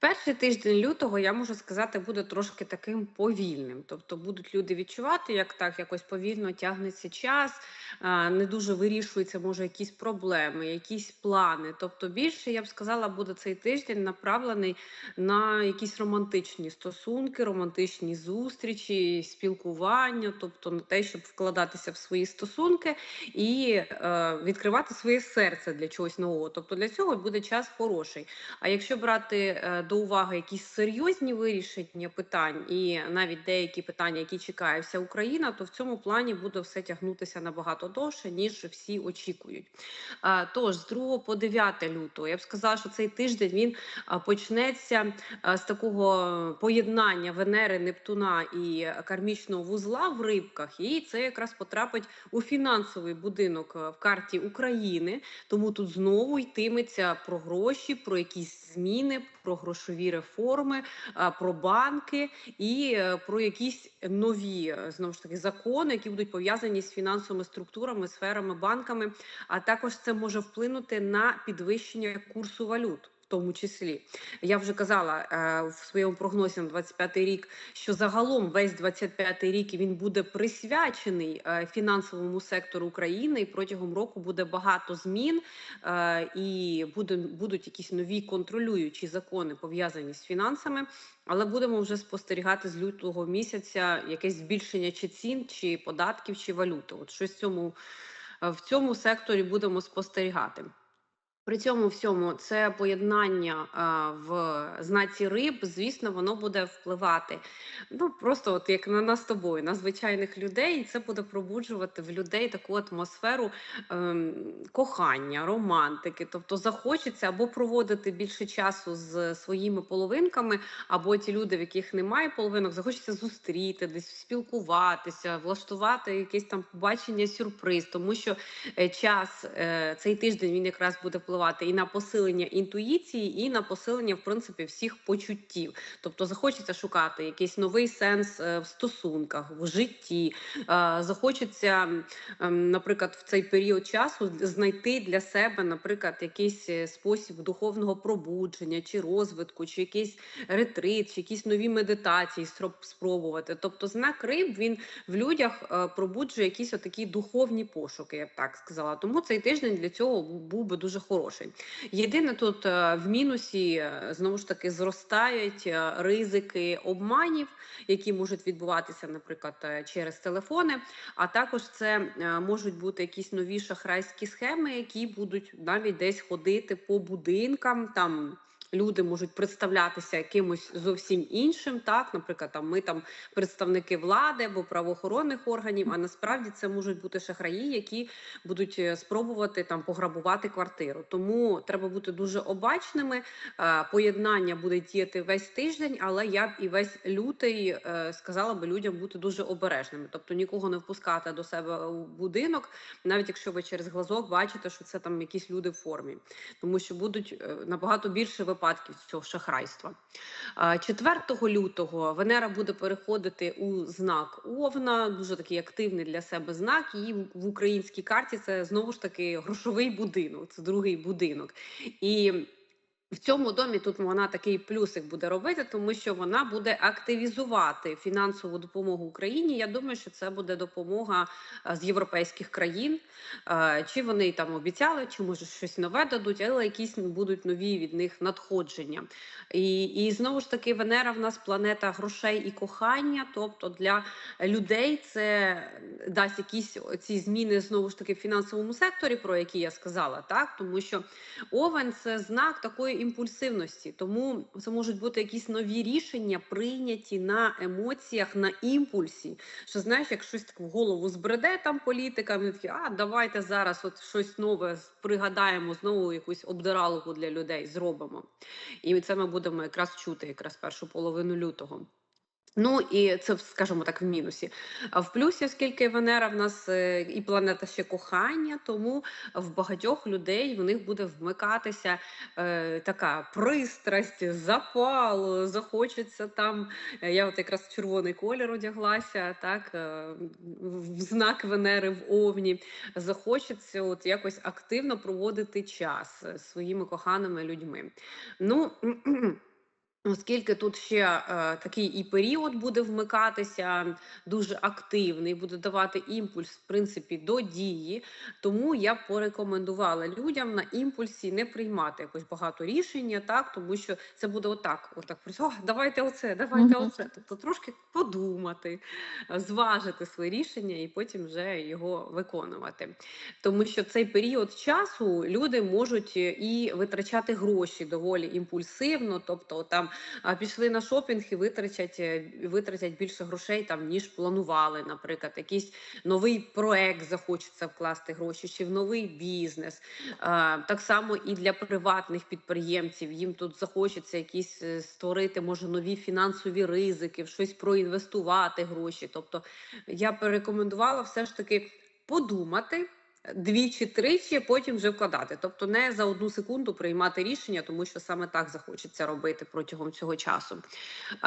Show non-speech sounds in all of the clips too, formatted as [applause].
Перший тиждень лютого, я можу сказати, буде трошки таким повільним. Тобто будуть люди відчувати, як так якось повільно тягнеться час, не дуже вирішуються, може, якісь проблеми, якісь плани. Тобто, більше я б сказала, буде цей тиждень направлений на якісь романтичні стосунки, романтичні зустрічі, спілкування, тобто на те, щоб вкладатися в свої стосунки і е, відкривати своє серце для чогось нового. Тобто для цього буде час хороший. А якщо брати е, до уваги якісь серйозні вирішення питань, і навіть деякі питання, які чекає вся Україна, то в цьому плані буде все тягнутися набагато довше, ніж всі очікують. Тож з 2 по 9 лютого я б сказала, що цей тиждень він почнеться з такого поєднання Венери, Нептуна і кармічного вузла в рибках, і це якраз потрапить у фінансовий будинок в карті України. Тому тут знову йтиметься про гроші, про якісь зміни, про грошові реформи, про банки і е, про якісь нові е, знову ж таки закони, які будуть пов'язані з фінансовими структурами, сферами, банками. А також це може вплинути на підвищення курсу валют. Тому числі я вже казала е, в своєму прогнозі на 25-й рік, що загалом весь 25-й рік він буде присвячений е, фінансовому сектору України, і протягом року буде багато змін, е, і буде, будуть якісь нові контролюючі закони пов'язані з фінансами. Але будемо вже спостерігати з лютого місяця якесь збільшення чи цін, чи податків, чи валюти. От щось в цьому е, в цьому секторі будемо спостерігати. При цьому всьому це поєднання а, в знаці риб, звісно, воно буде впливати. Ну просто от як на нас тобою, на звичайних людей, і це буде пробуджувати в людей таку атмосферу ем, кохання, романтики. Тобто захочеться або проводити більше часу з своїми половинками, або ті люди, в яких немає половинок, захочеться зустріти, десь спілкуватися, влаштувати якесь там побачення, сюрприз, тому що е, час е, цей тиждень він якраз буде впливати впливати і на посилення інтуїції, і на посилення в принципі всіх почуттів. Тобто захочеться шукати якийсь новий сенс е, в стосунках, в житті. Е, захочеться, ем, наприклад, в цей період часу знайти для себе, наприклад, якийсь е, спосіб духовного пробудження чи розвитку, чи якийсь ретрит, чи якісь нові медитації спробувати. Тобто, знак риб він в людях пробуджує якісь отакі духовні пошуки, я б так сказала. Тому цей тиждень для цього був би дуже хороший грошей. Єдине тут е, в мінусі е, знову ж таки зростають е, ризики обманів, які можуть відбуватися, наприклад, через телефони. А також це можуть бути якісь нові шахрайські схеми, які будуть навіть десь ходити по будинкам там люди можуть представлятися якимось зовсім іншим. Так, наприклад, там ми там представники влади або правоохоронних органів. А насправді це можуть бути шахраї, які будуть е, спробувати там пограбувати квартиру. Тому треба бути дуже обачними. Е, поєднання буде діяти весь тиждень, але я б і весь лютий е, сказала би людям бути дуже обережними, тобто нікого не впускати до себе у будинок, навіть якщо ви через глазок бачите, що це там якісь люди в формі, тому що будуть набагато більше випадків випадків цього шахрайства. 4 лютого Венера буде переходити у знак Овна, дуже такий активний для себе знак. І в українській карті це знову ж таки грошовий будинок, це другий будинок. І в цьому домі тут вона такий плюсик буде робити, тому що вона буде активізувати фінансову допомогу Україні. Я думаю, що це буде допомога е, з європейських країн. Е, чи вони там обіцяли, чи може щось нове дадуть, але якісь будуть нові від них надходження. І і знову ж таки, Венера в нас планета грошей і кохання. Тобто для людей це дасть якісь ці зміни знову ж таки в фінансовому секторі, про які я сказала, так тому що овен це знак такої імпульсивності, тому це можуть бути якісь нові рішення, прийняті на емоціях, на імпульсі. Що знаєш, як щось так в голову збреде там політика, він такий, а давайте зараз от щось нове пригадаємо, знову якусь обдиралку для людей зробимо. І це ми будемо якраз чути, якраз першу половину лютого. Ну і це, скажімо так, в мінусі. А в плюсі, оскільки Венера в нас е, і планета ще кохання, тому в багатьох людей в них буде вмикатися е, така пристрасть, запал, захочеться там. Е, я от якраз червоний колір одяглася, так, е, в знак Венери в Овні. Захочеться от якось активно проводити час своїми коханими людьми. Ну, [clears throat] Оскільки тут ще е, такий і період буде вмикатися дуже активний, буде давати імпульс, в принципі, до дії. Тому я б порекомендувала людям на імпульсі не приймати якось багато рішення, так тому що це буде отак: отак «О, давайте оце, давайте Мгм. оце. Тобто трошки подумати, зважити своє рішення і потім вже його виконувати. Тому що цей період часу люди можуть е, і витрачати гроші доволі імпульсивно, тобто там пішли на шопінг і витрачать, е, витратять більше грошей там, ніж планували. Наприклад, якийсь новий проект захочеться вкласти гроші, чи в новий бізнес. Так само і для приватних підприємців. Їм тут захочеться якісь е, створити, може, нові фінансові ризики, в щось проінвестувати гроші. Тобто я б рекомендувала все ж таки подумати. Двічі, тричі, потім вже вкладати. Тобто не за одну секунду приймати рішення, тому що саме так захочеться робити протягом цього часу.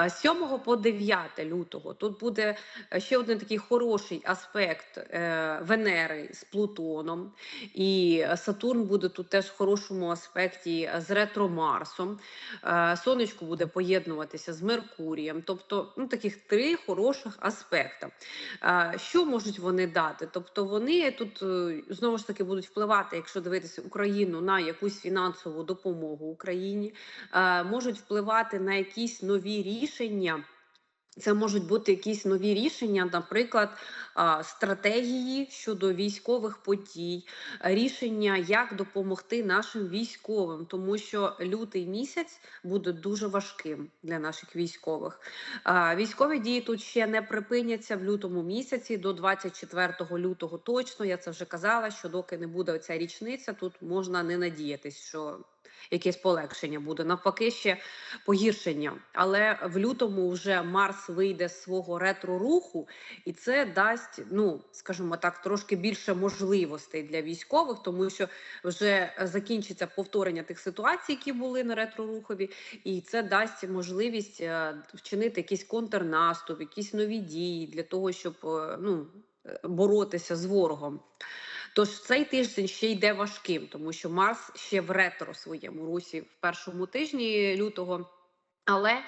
З 7 по 9 лютого тут буде е, ще один такий хороший аспект е, Венери з Плутоном, і Сатурн буде тут теж в хорошому аспекті з ретро Марсом. Е, Сонечко буде поєднуватися з Меркурієм. Тобто, ну таких три хороших аспекти. А, Що можуть вони дати? Тобто вони тут знову ж таки будуть впливати, якщо дивитися Україну на якусь фінансову допомогу Україні, е, можуть впливати на якісь нові рішення. Це можуть бути якісь нові рішення, наприклад, стратегії щодо військових подій, рішення, як допомогти нашим військовим, тому що лютий місяць буде дуже важким для наших військових. Військові дії тут ще не припиняться в лютому місяці до 24 лютого. Точно я це вже казала. Що доки не буде оця річниця, тут можна не надіятись, що якесь полегшення буде. Навпаки, ще погіршення. Але в лютому вже Марс вийде з свого ретро-руху, і це дасть, ну скажімо так, трошки більше можливостей для військових, тому що вже закінчиться повторення тих ситуацій, які були на ретро-рухові, і це дасть можливість е, вчинити якийсь контрнаступ, якісь нові дії для того, щоб е, ну. е, Боротися з ворогом, Тож цей тиждень ще йде важким, тому що Марс ще в ретро своєму русі в першому тижні лютого. Але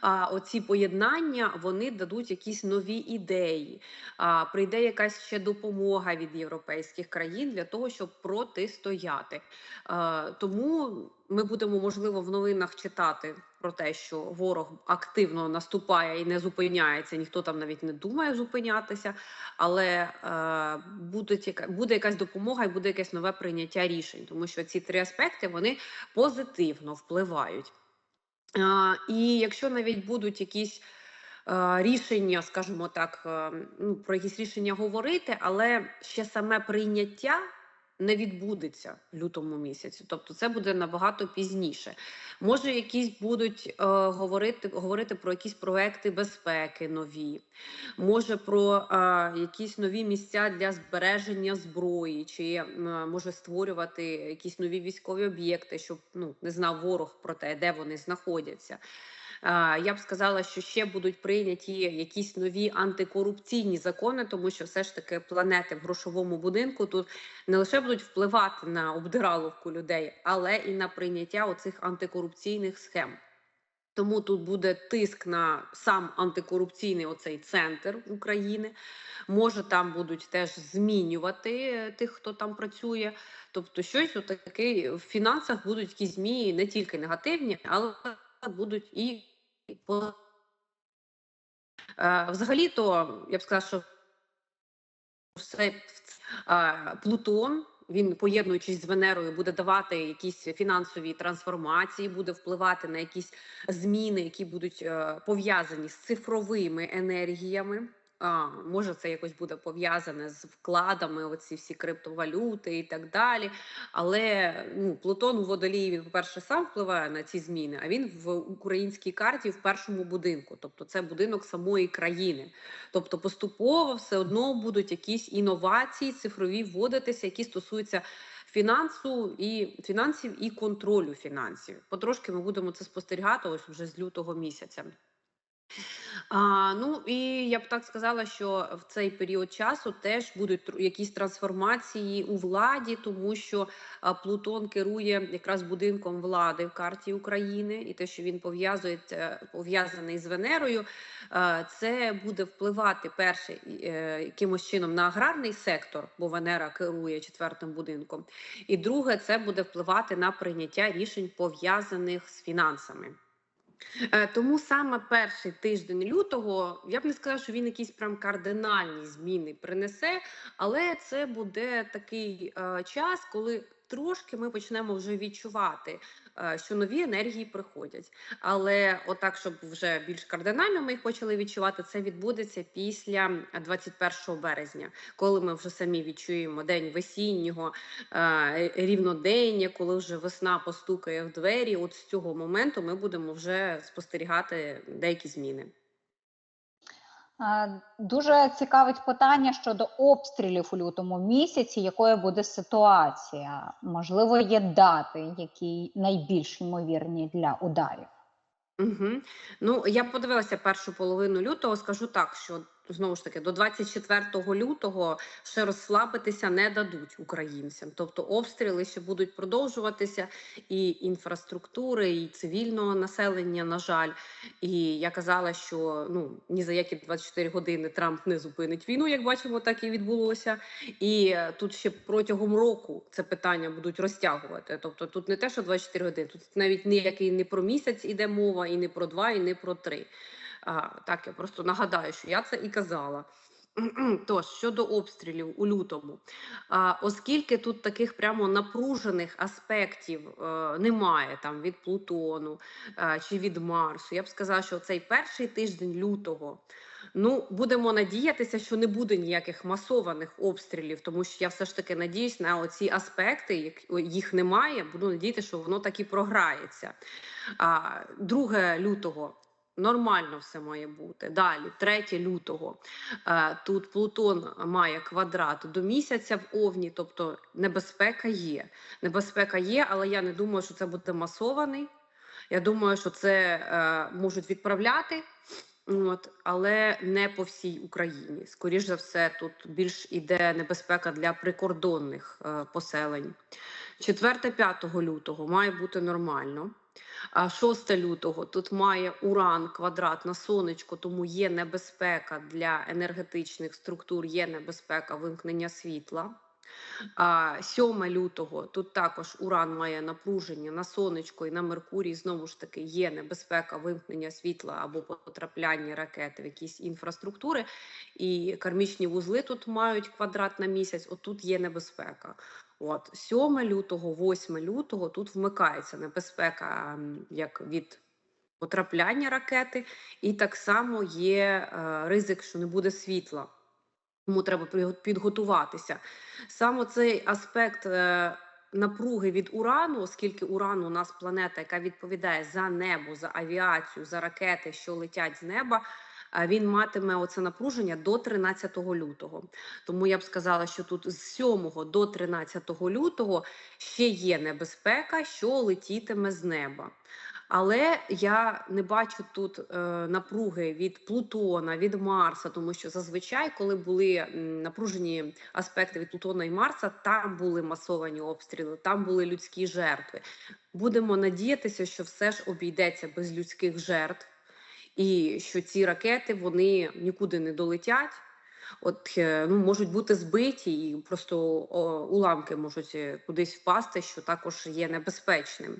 а, оці поєднання вони дадуть якісь нові ідеї. А, прийде якась ще допомога від європейських країн для того, щоб протистояти. А, тому ми будемо можливо в новинах читати про те, що ворог активно наступає і не зупиняється. Ніхто там навіть не думає зупинятися, але е, буде, буде якась допомога і буде якесь нове прийняття рішень, тому що ці три аспекти вони позитивно впливають. І якщо навіть будуть якісь рішення, скажімо так, ну про якісь рішення говорити, але ще саме прийняття не відбудеться в лютому місяці, тобто це буде набагато пізніше. Може, якісь будуть е, говорити говорити про якісь проекти безпеки нові, може про е, якісь нові місця для збереження зброї, чи е, може створювати якісь нові військові об'єкти, щоб ну не знав ворог про те, де вони знаходяться. Я б сказала, що ще будуть прийняті якісь нові антикорупційні закони, тому що все ж таки планети в грошовому будинку тут не лише будуть впливати на обдираловку людей, але і на прийняття оцих антикорупційних схем. Тому тут буде тиск на сам антикорупційний оцей центр України. Може, там будуть теж змінювати тих, хто там працює. Тобто, щось отаке в фінансах будуть якісь змії не тільки негативні, але будуть і е, взагалі-то я б сказала, що все Плутон. Він, поєднуючись з Венерою, буде давати якісь фінансові трансформації, буде впливати на якісь зміни, які будуть е, пов'язані з цифровими енергіями. А, Може, це якось буде пов'язане з вкладами, оці всі криптовалюти і так далі. Але ну, Плутон у водолії він, по-перше, сам впливає на ці зміни, а він в українській карті в першому будинку, тобто це будинок самої країни. Тобто, поступово все одно будуть якісь інновації цифрові вводитися, які стосуються. Фінансу і фінансів і контролю фінансів. Потрошки ми будемо це спостерігати ось вже з лютого місяця. А, ну і я б так сказала, що в цей період часу теж будуть якісь трансформації у владі, тому що Плутон керує якраз будинком влади в карті України, і те, що він пов'язує пов'язаний з Венерою, це буде впливати перше е, якимось чином на аграрний сектор, бо Венера керує четвертим будинком. І друге, це буде впливати на прийняття рішень пов'язаних з фінансами. Е, Тому саме перший тиждень лютого я б не сказала, що він якісь прям кардинальні зміни принесе, але це буде такий е, час, коли трошки ми почнемо вже відчувати, е, що нові енергії приходять. Але отак, щоб вже більш кардинально ми їх почали відчувати, це відбудеться після 21 березня, коли ми вже самі відчуємо день весіннього е, рівнодення, коли вже весна постукає в двері. От з цього моменту ми будемо вже спостерігати деякі зміни. Дуже цікавить питання щодо обстрілів у лютому місяці, якою буде ситуація. Можливо, є дати, які найбільш ймовірні для ударів. Угу. Ну, я подивилася першу половину лютого. Скажу так, що знову ж таки до 24 лютого ще розслабитися не дадуть українцям. Тобто обстріли ще будуть продовжуватися, і інфраструктури, і цивільного населення, на жаль. І я казала, що ну ні за які 24 години Трамп не зупинить війну, як бачимо, так і відбулося. І е, тут ще протягом року це питання будуть розтягувати. Тобто, тут не те, що 24 години, тут навіть ніякий не про місяць іде мова, і не про два, і не про три. Так, я просто нагадаю, що я це і казала. [clears throat] Тож, щодо обстрілів у лютому, оскільки тут таких прямо напружених аспектів е, немає там від Плутону е, чи від Марсу, я б сказала, що цей перший тиждень лютого. Ну, будемо надіятися, що не буде ніяких масованих обстрілів, тому що я все ж таки надіюсь на оці аспекти, їх немає. Буду надіятися, що воно так і програється. А 2 лютого нормально все має бути. Далі, 3 лютого, е, тут Плутон має квадрат до місяця в Овні, тобто небезпека є. Небезпека є, але я не думаю, що це буде масований. Я думаю, що це е, можуть відправляти. От, але не по всій Україні. Скоріш за все, тут більш іде небезпека для прикордонних е, поселень. 4-5 лютого має бути нормально. А 6 лютого тут має уран квадрат на сонечко, тому є небезпека для енергетичних структур, є небезпека вимкнення світла. 7 лютого тут також уран має напруження на сонечко і на Меркурій. Знову ж таки, є небезпека вимкнення світла або потрапляння ракет в якісь інфраструктури. І кармічні вузли тут мають квадрат на місяць. Отут є небезпека. От 7 лютого, 8 лютого тут вмикається небезпека як від потрапляння ракети, і так само є е, ризик, що не буде світла. Тому треба підготуватися. Саме цей аспект е, напруги від урану, оскільки уран у нас планета, яка відповідає за небо, за авіацію, за ракети, що летять з неба. Він матиме оце напруження до 13 лютого. Тому я б сказала, що тут з 7 до 13 лютого ще є небезпека, що летітиме з неба. Але я не бачу тут е, напруги від Плутона, від Марса, тому що зазвичай, коли були напружені аспекти від Плутона і Марса, там були масовані обстріли, там були людські жертви. Будемо надіятися, що все ж обійдеться без людських жертв, і що ці ракети вони нікуди не долетять. От е, ну можуть бути збиті, і просто о, уламки можуть е, кудись впасти, що також є небезпечним.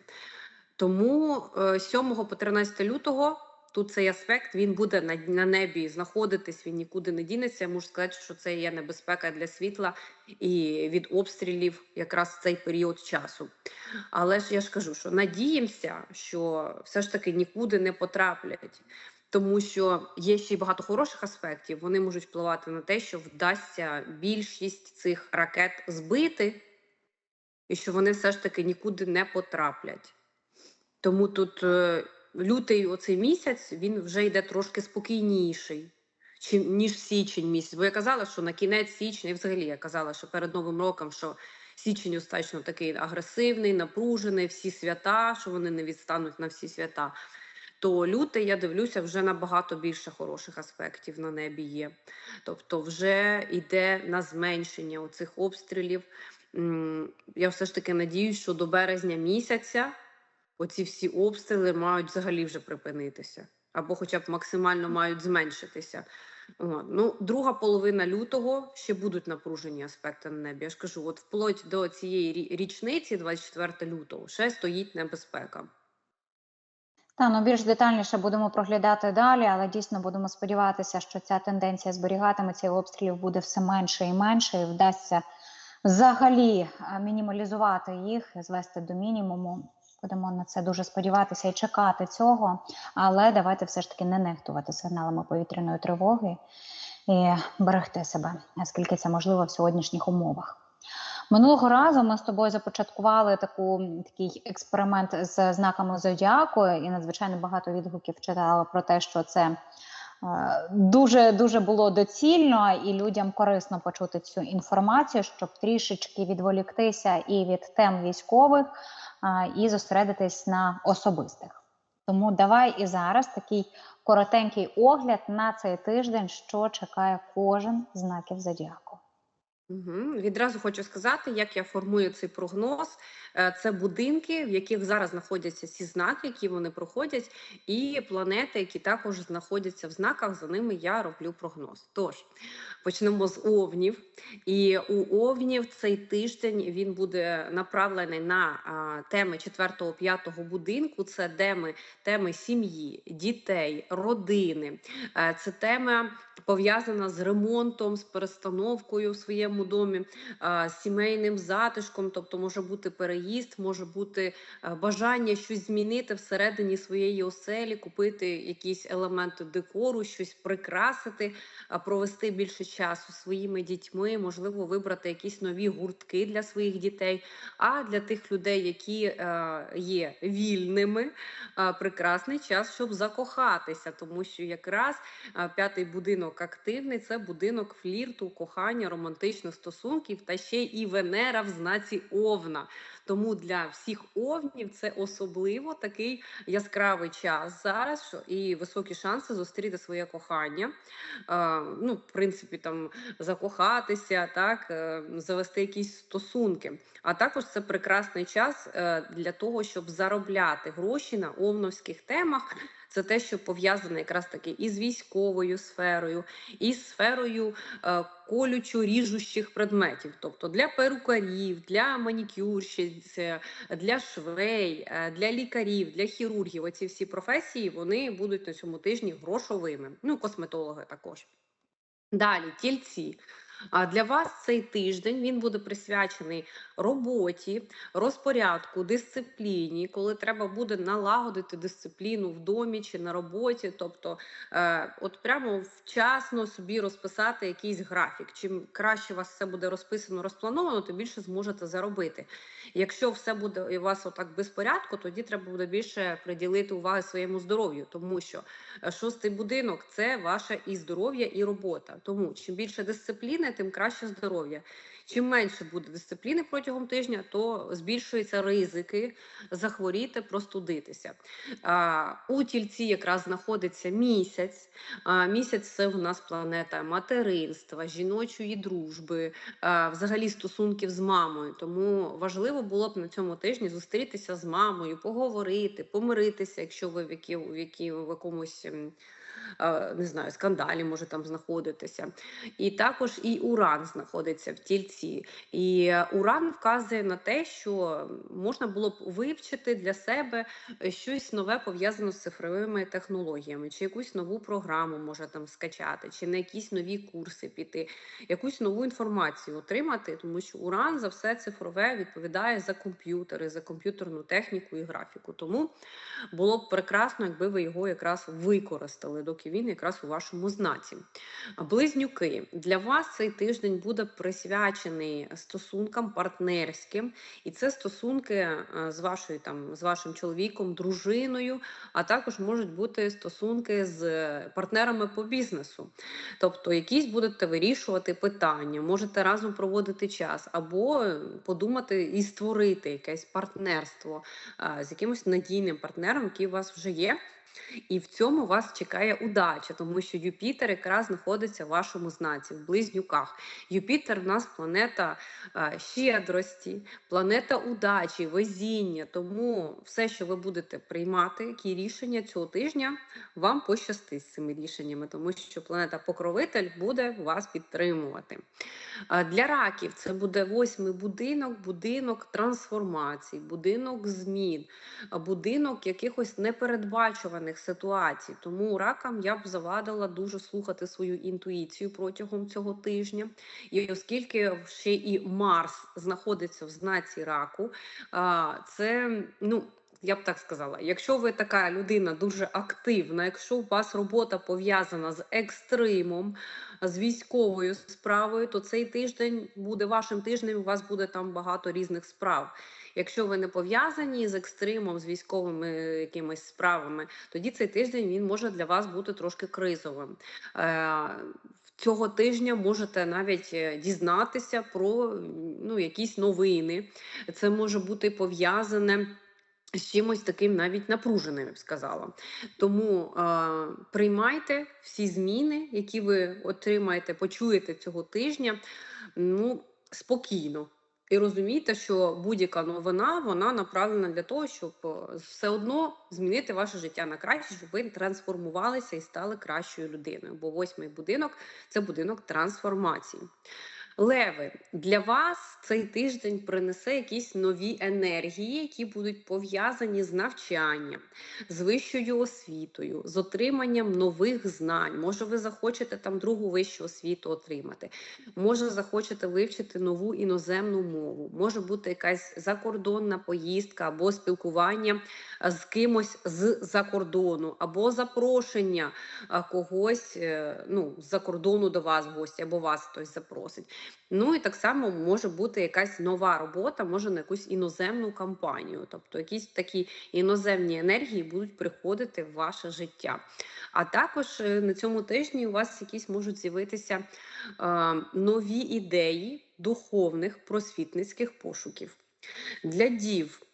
Тому е, 7 по 13 лютого тут цей аспект він буде на, на небі знаходитись, він нікуди не дінеться. Я можу сказати, що це є небезпека для світла і від обстрілів якраз в цей період часу. Але ж я ж кажу, що надіємося, що все ж таки нікуди не потраплять. Тому що є ще й багато хороших аспектів. Вони можуть впливати на те, що вдасться більшість цих ракет збити, і що вони все ж таки нікуди не потраплять. Тому тут е, лютий оцей місяць він вже йде трошки спокійніший, чим ніж січень місяць. Бо я казала, що на кінець січня, і взагалі я казала, що перед Новим роком, що січень остаточно такий агресивний, напружений, всі свята, що вони не відстануть на всі свята. то лютий, я дивлюся, вже набагато більше хороших аспектів на небі є. Тобто, вже йде на зменшення оцих обстрілів. Я все ж таки надіюсь, що до березня місяця оці всі обстріли мають взагалі вже припинитися, або хоча б максимально мають зменшитися. Ну, друга половина лютого ще будуть напружені аспекти на небі. Я ж кажу, от вплоть до цієї річниці, 24 лютого, ще стоїть небезпека. Та ну більш детальніше будемо проглядати далі, але дійсно будемо сподіватися, що ця тенденція зберігатиметься і обстрілів буде все менше і менше, і вдасться взагалі е, мінімалізувати їх, звести до мінімуму. Будемо на це дуже сподіватися і чекати цього. Але давайте все ж таки не нехтувати сигналами повітряної тривоги і берегти себе, наскільки це можливо в сьогоднішніх умовах. Минулого разу ми з тобою започаткували таку, такий експеримент з знаками зодіаку, і надзвичайно багато відгуків читала про те, що це е, дуже дуже було доцільно і людям корисно почути цю інформацію, щоб трішечки відволіктися і від тем військових, і зосередитись на особистих. Тому давай і зараз такий коротенький огляд на цей тиждень, що чекає кожен знаків зодіаку. Угу. Відразу хочу сказати, як я формую цей прогноз. Е, Це будинки, в яких зараз знаходяться ці знаки, які вони проходять, і планети, які також знаходяться в знаках. За ними я роблю прогноз. Тож почнемо з овнів. І у овнів цей тиждень він буде направлений на теми 4-5 будинку. Це теми, теми сім'ї, дітей, родини. Е, Це тема пов'язана з ремонтом, з перестановкою в своєму домі, е, з сімейним затишком, тобто може бути переїзд, може бути е, бажання щось змінити всередині своєї оселі, купити якісь елементи декору, щось прикрасити, провести більше часу своїми дітьми, можливо, вибрати якісь нові гуртки для своїх дітей. А для тих людей, які е, є вільними, прекрасний час, щоб закохатися, тому що якраз П'ятий будинок активний це будинок флірту, кохання, романтичних стосунків та ще і Венера в знаці Овна. Тому для всіх овнів це особливо такий яскравий час зараз що і високі шанси зустріти своє кохання. А, ну, в принципі, там закохатися, так, е, завести якісь стосунки. А також це прекрасний час е, для того, щоб заробляти гроші на овновських темах. Це те, що пов'язане якраз таки із військовою сферою, і з сферою е, колючо-ріжущих предметів, тобто для перукарів, для манікюрщиць, е, для швей, е, для лікарів, для хірургів. Оці всі професії вони будуть на цьому тижні грошовими. Ну, косметологи також. Далі, тільці. А для вас цей тиждень він буде присвячений роботі, розпорядку, дисципліні, коли треба буде налагодити дисципліну в домі чи на роботі. Тобто, е, от прямо вчасно собі розписати якийсь графік. Чим краще у вас все буде розписано, розплановано, то більше зможете заробити. Якщо все буде у вас отак без порядку, тоді треба буде більше приділити уваги своєму здоров'ю, тому що е, шостий будинок це ваше і здоров'я, і робота. Тому чим більше дисципліни, тим краще здоров'я. Чим менше буде дисципліни протягом тижня, то збільшуються ризики захворіти, простудитися. У тільці якраз знаходиться місяць. Місяць це у нас планета материнства, жіночої дружби, взагалі стосунків з мамою. Тому важливо було б на цьому тижні зустрітися з мамою, поговорити, помиритися, якщо ви в, які, в, які, в якомусь. Не знаю, скандалі може там знаходитися. І також і Уран знаходиться в тільці. І Уран вказує на те, що можна було б вивчити для себе щось нове пов'язане з цифровими технологіями, чи якусь нову програму може там скачати, чи на якісь нові курси піти, якусь нову інформацію отримати, тому що Уран за все цифрове відповідає за комп'ютери, за комп'ютерну техніку і графіку. Тому було б прекрасно, якби ви його якраз використали, доки він якраз у вашому знаці. Близнюки для вас цей тиждень буде присвячений стосункам партнерським, і це стосунки е, з вашою там з вашим чоловіком, дружиною, а також можуть бути стосунки з партнерами по бізнесу. Тобто, якісь будете вирішувати питання, можете разом проводити час, або подумати і створити якесь партнерство з якимось надійним партнером, який у вас вже є. І в цьому вас чекає удача, тому що Юпітер якраз знаходиться в вашому знаці, в близнюках. Юпітер в нас планета е, щедрості, планета удачі, везіння. Тому все, що ви будете приймати, які рішення цього тижня, вам пощастить з цими рішеннями, тому що планета покровитель буде вас підтримувати. А Для раків це буде восьмий будинок, будинок трансформацій, будинок змін, будинок якихось непередбачуваних ситуацій. Тому ракам я б завадила дуже слухати свою інтуїцію протягом цього тижня. І оскільки ще і Марс знаходиться в знаці раку, це ну. Я б так сказала, якщо ви така людина дуже активна, якщо у вас робота пов'язана з екстримом, з військовою справою, то цей тиждень буде вашим тижнем. У вас буде там багато різних справ. Якщо ви не пов'язані з екстримом, з військовими якимись справами, тоді цей тиждень він може для вас бути трошки кризовим. Е, Цього тижня можете навіть е, дізнатися про ну, якісь новини. Це може бути пов'язане з чимось таким навіть напруженим, я б сказала. Тому е, приймайте всі зміни, які ви отримаєте, почуєте цього тижня, ну, спокійно. І розумійте, що будь-яка новина вона направлена для того, щоб е, все одно змінити ваше життя на краще, щоб ви трансформувалися і стали кращою людиною. Бо восьмий будинок це будинок трансформації. Леви, для вас цей тиждень принесе якісь нові енергії, які будуть пов'язані з навчанням, з вищою освітою, з отриманням нових знань. Може, ви захочете там другу вищу освіту отримати, може, захочете вивчити нову іноземну мову, може бути якась закордонна поїздка або спілкування з кимось з-за кордону, або запрошення когось е, ну, з-за кордону до вас в гості, або вас хтось запросить. Ну і так само може бути якась нова робота, може на якусь іноземну кампанію. Тобто якісь такі іноземні енергії будуть приходити в ваше життя. А також е, на цьому тижні у вас якісь можуть з'явитися е, нові ідеї духовних просвітницьких пошуків. Для дів